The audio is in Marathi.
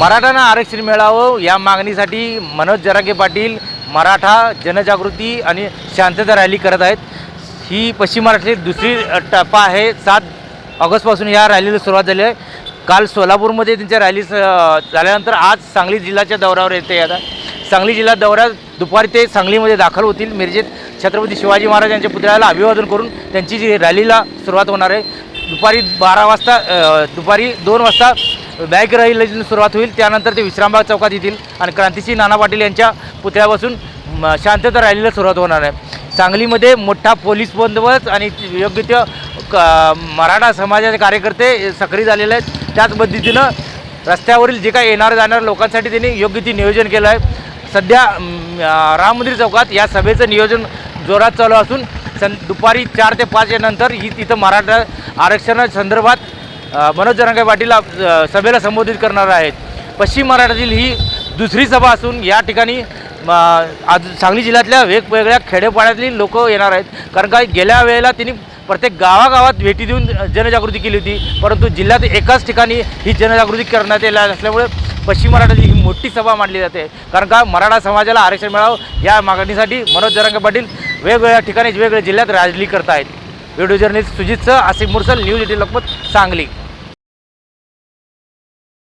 मराठांना आरक्षण मिळावं या मागणीसाठी मनोज जरांगे पाटील मराठा जनजागृती आणि शांतता रॅली करत आहेत. ही पश्चिम महाराष्ट्रातील दुसरी टप्पा आहे. सात ऑगस्टपासून या रॅलीला सुरुवात झाली आहे. काल सोलापूरमध्ये त्यांच्या रॅली स- झाल्यानंतर आज सांगली जिल्ह्याच्या दौऱ्यावर येते आता. सांगली जिल्हा दौऱ्यात दुपारी ते सांगलीमध्ये दाखल होतील. मिरजेत छत्रपती शिवाजी महाराज यांच्या पुतळ्याला अभिवादन करून त्यांची जी रॅलीला सुरुवात होणार आहे. दुपारी बारा वाजता दुपारी दोन वाजता बॅग रॅलीला सुरुवात होईल. त्यानंतर ते विश्रामबाग चौकात येतील आणि क्रांतिसिंह नाना पाटील यांच्या पुतळ्यापासून शांतता रॅलीला सुरुवात होणार आहे. सांगलीमध्ये मोठा पोलीस बंदोबस्त आणि योग्य ते क- मराठा समाजाचे कार्यकर्ते सक्रिय झालेले आहेत. त्याच पद्धतीनं रस्त्यावरील जे काही येणाऱ्या जाणाऱ्या लोकांसाठी त्यांनी योग्य ते नियोजन केलं आहे. सध्या राम मंदिर चौकात या सभेचं नियोजन जोरात चालू असून सं दुपारी चार ते पाच यानंतर ही तिथं मराठा आरक्षणासंदर्भात संदर्भात मनोज जरांगे पाटील सभेला संबोधित करणार आहेत. पश्चिम महाराष्ट्रातील ही दुसरी सभा असून या ठिकाणी आज सांगली जिल्ह्यातल्या वेगवेगळ्या खेडेपाड्यातली लोक येणार आहेत. कारण का गेल्या वेळेला त्यांनी प्रत्येक गावागावात भेटी देऊन जनजागृती केली होती. परंतु जिल्ह्यात एकाच ठिकाणी ही जनजागृती करण्यात येणार असल्यामुळे पश्चिम महाराष्ट्रातील ही मोठी सभा मांडली जाते. कारण का मराठा समाजाला आरक्षण मिळावं या मागणीसाठी मनोज जरांगे पाटील वेगवेगळ्या ठिकाणी वेगवेगळ्या जिल्ह्यात राजली करत आहेत व्हिडिओ जर्नलिस्ट सुजितसह आसिफ मुरसल न्यूज एटीन लखपत सांगली.